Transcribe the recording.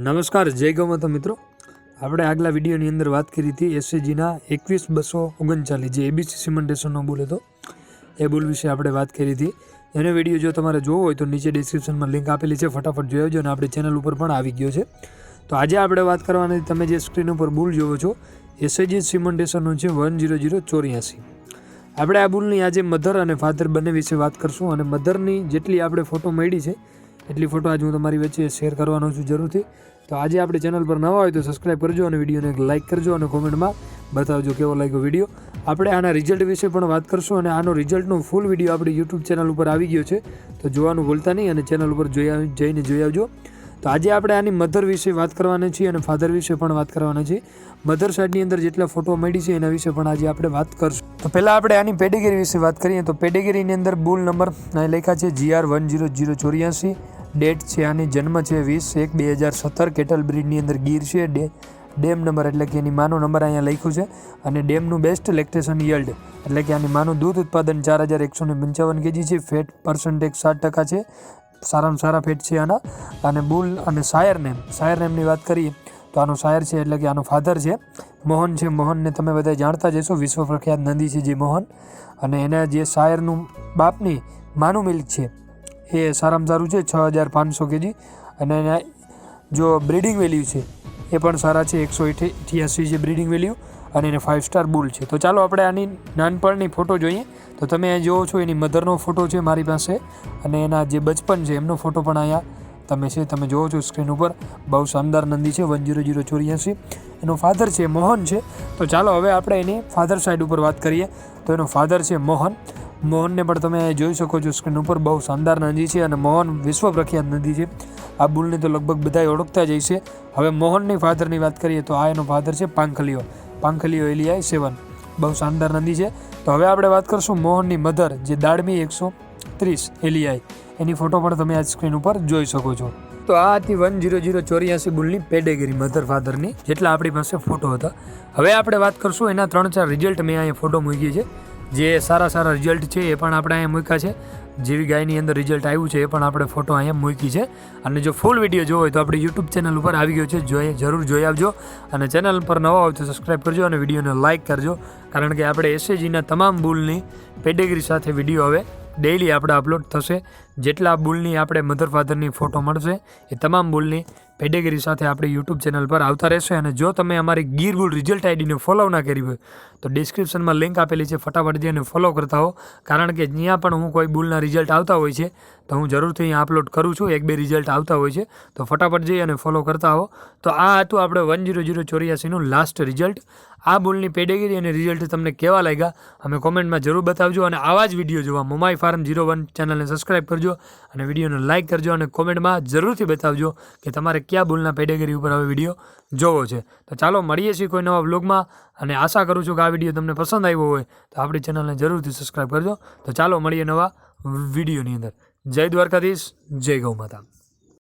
નમસ્કાર, જય ગૌમાતા મિત્રો. આપણે આગલા વિડીયોની અંદર વાત કરી હતી એસએજીના એકવીસ બસો ઓગણચાલીસ, જે એબીસી સિમેન્ટેશનનો બુલ હતો. એ બુલ વિશે આપણે વાત કરી હતી. એનો વીડિયો જો તમારે જોવો હોય તો નીચે ડિસ્ક્રિપ્શનમાં લિંક આપેલી છે. ફટાફટ જોઈ આવજો અને આપણી ચેનલ ઉપર પણ આવી ગયો છે. તો આજે આપણે વાત કરવાની, તમે જે સ્ક્રીન ઉપર બુલ જોવો છો એસએજી સિમેન્ટેશનનું છે વન જીરો જીરો ચોર્યાસી. આપણે આ બુલની આજે મધર અને ફાધર બંને વિશે વાત કરશું અને મધરની જેટલી આપણે ફોટો મળી છે એટલી ફોટો આજે હું તમારી વચ્ચે શેર કરવાનો છું જરૂરથી. તો આજે આપણે ચેનલ પર નવા હોય તો સબસ્ક્રાઈબ કરજો અને વિડીયોને એક લાઇક કરજો અને કોમેન્ટમાં બતાવજો કેવો લાગ્યો વીડિયો આપણે આના રિઝલ્ટ વિશે પણ વાત કરશું અને આનો રિઝલ્ટનો ફૂલ વીડિયો આપણી યુટ્યુબ ચેનલ ઉપર આવી ગયો છે. તો જોવાનું ભૂલતા નહીં અને ચેનલ ઉપર જોઈ જઈને જોઈ આવજો. તો આજે આપણે આની મધર વિશે વાત કરવાના છીએ અને ફાધર વિશે પણ વાત કરવાના છીએ. મધર સાઈડની અંદર જેટલા ફોટો મળી છે એના વિશે પણ આજે આપણે વાત કરશું. તો પહેલાં આપણે આની પેડિગરી વિશે વાત કરીએ તો પેડિગરીની અંદર બુલ નંબર લખ્યા છે જીઆર વન જીરો જીરો ચોર્યાસી. ડેટ છે આની જન્મ છે વીસ એક બે હજાર સત્તર. કેટલ બ્રિડની અંદર ગીર છે. ડે, ડેમ નંબર એટલે કે એની માનો નંબર અહીંયા લખ્યું છે. અને ડેમનું બેસ્ટ લેક્ટેશન યલ્ડ એટલે કે આની માનું દૂધ ઉત્પાદન ચાર હજાર એકસો ને પંચાવન કેજી છે. ફેટ પર્સન્ટેજ સાત ટકા છે. સારામાં સારા ફેટ છે આના. અને બુલ અને શાયર નેમ શાયર નેમની વાત કરીએ તો આનો શાયર છે એટલે કે આનો ફાધર છે. મોહન છે. મોહનને તમે બધા જાણતા જ હશો. વિશ્વ પ્રખ્યાત નદી છે જે મોહન. અને એના જે શાયરનું બાપની માનું મિલ્ક છે. એ સારામાં સારું છે, છ હજાર પાંચસો કેજી. અને એના જો બ્રીડિંગ વેલ્યુ છે, એ પણ સારા છે, એકસો અઠ્યાસી છે બ્રીડિંગ વેલ્યુ અને એને ફાઇવ સ્ટાર બુલ છે. તો ચાલો આપણે આની નાનપણની ફોટો જોઈએ. તો તમે અહીં જોવો છો, એની મધરનો ફોટો છે મારી પાસે. અને એના જે બચપન છે, એમનો ફોટો પણ અહીંયા તમે છે, તમે જુઓ છો સ્ક્રીન ઉપર. બહુ શાનદાર નંદી છે, વન જીરો જીરો ચોર્યાસી. એનો ફાધર છે મોહન છે. તો ચાલો હવે આપણે એની ફાધર સાઈડ ઉપર વાત કરીએ. તો એનો ફાધર છે મોહન. મોહનને પણ તમે જોઈ શકો છો સ્ક્રીન ઉપર બહુ શાનદાર નદી છે અને મોહન વિશ્વ પ્રખ્યાત નદી છે. આ બુલને તો લગભગ બધાય ઓળખતા જ છે. હવે મોહનની ફાધરની વાત કરીએ તો આ એનો ફાધર છે પાંખલીઓ પાંખલીઓ એલિયાઈ સેવન. બહુ શાનદાર નદી છે. તો હવે આપણે વાત કરશું મોહનની મધર, જે દાળમી એકસો ત્રીસ એલિયાઈ. એની ફોટો પણ તમે આ સ્ક્રીન ઉપર જોઈ શકો છો. તો આ હતી વન જીરો જીરો ચોર્યાસી બુલની પેડેગરી મધર ફાધરની જેટલા આપણી પાસે ફોટો હતા. હવે આપણે વાત કરશું એના ત્રણ ચાર રિઝલ્ટ મેં અહીંયા ફોટો મૂકી છે. જે સારા સારા રિઝલ્ટ છે એ પણ આપણે અહીંયા મૂક્યા છે. જેવી ગાયની અંદર રિઝલ્ટ આવ્યું છે એ પણ આપણે ફોટો અહીંયા મૂકી છે. અને જો ફૂલ વીડિયો જોવો હોય તો આપણી યુટ્યુબ ચેનલ ઉપર આવી ગયો છે. જોઈ, જરૂર જોઈ આવજો. અને ચેનલ પર નવા હોય તો સબસ્ક્રાઈબ કરજો અને વિડીયોને લાઇક કરજો. કારણ કે આપણે એસએજીના તમામ બુલની પેડેગરી સાથે વીડિયો હવે ડેઈલી આપણે અપલોડ થશે. જેટલા બુલની આપણે મધર ફાધરની ફોટો મળશે, એ તમામ બુલની પેડેગરી સાથે આપણી યુટ્યુબ ચેનલ પર આવતા રહેશે અને જો તમે અમારી ગીર ગુલ રિઝલ્ટ આઈડીને ફોલો ના કરી હોય, તો ડિસ્ક્રિપ્શનમાં લિંક આપેલી છે, ફટાફટ જઈને ફોલો કરતા હો. કારણ કે જ્યાં પણ હું કોઈ બુલના રિઝલ્ટ આવતા હોય છે, તો હું જરૂરથી અહીંયા અપલોડ કરું છું, એક બે રિઝલ્ટ આવતા હોય છે, તો ફટાફટ જઈ અને ફોલો કરતા હો. તો આ હતું આપણે વન જીરો જીરો ચોર્યાસીનું લાસ્ટ રિઝલ્ટ આ ભૂલની પેડેગીરી અને રિઝલ્ટ તમને કેવા લાગ્યા, અમે કોમેન્ટમાં જરૂર બતાવજો અને આવા જ વીડિયો જોવા મોમાઈ ફાર્મ જીરો વન ચેનલને સબસ્ક્રાઈબ કરજો અને વિડીયોને લાઇક કરજો અને કોમેન્ટમાં જરૂરથી બતાવજો કે તમારે કયા ભૂલના પેડેગીરી ઉપર હવે વીડિયો જોવો છે. તો ચાલો મળીએ છીએ કોઈ નવા વ્લોગમાં અને આશા કરું છું કે આ વીડિયો તમને પસંદ આવ્યો હોય તો આપણી ચેનલને જરૂરથી સબસ્ક્રાઈબ કરજો. તો ચાલો મળીએ નવા વિડીયોની અંદર. જય દ્વારકાધીશ, જય ગૌ માતા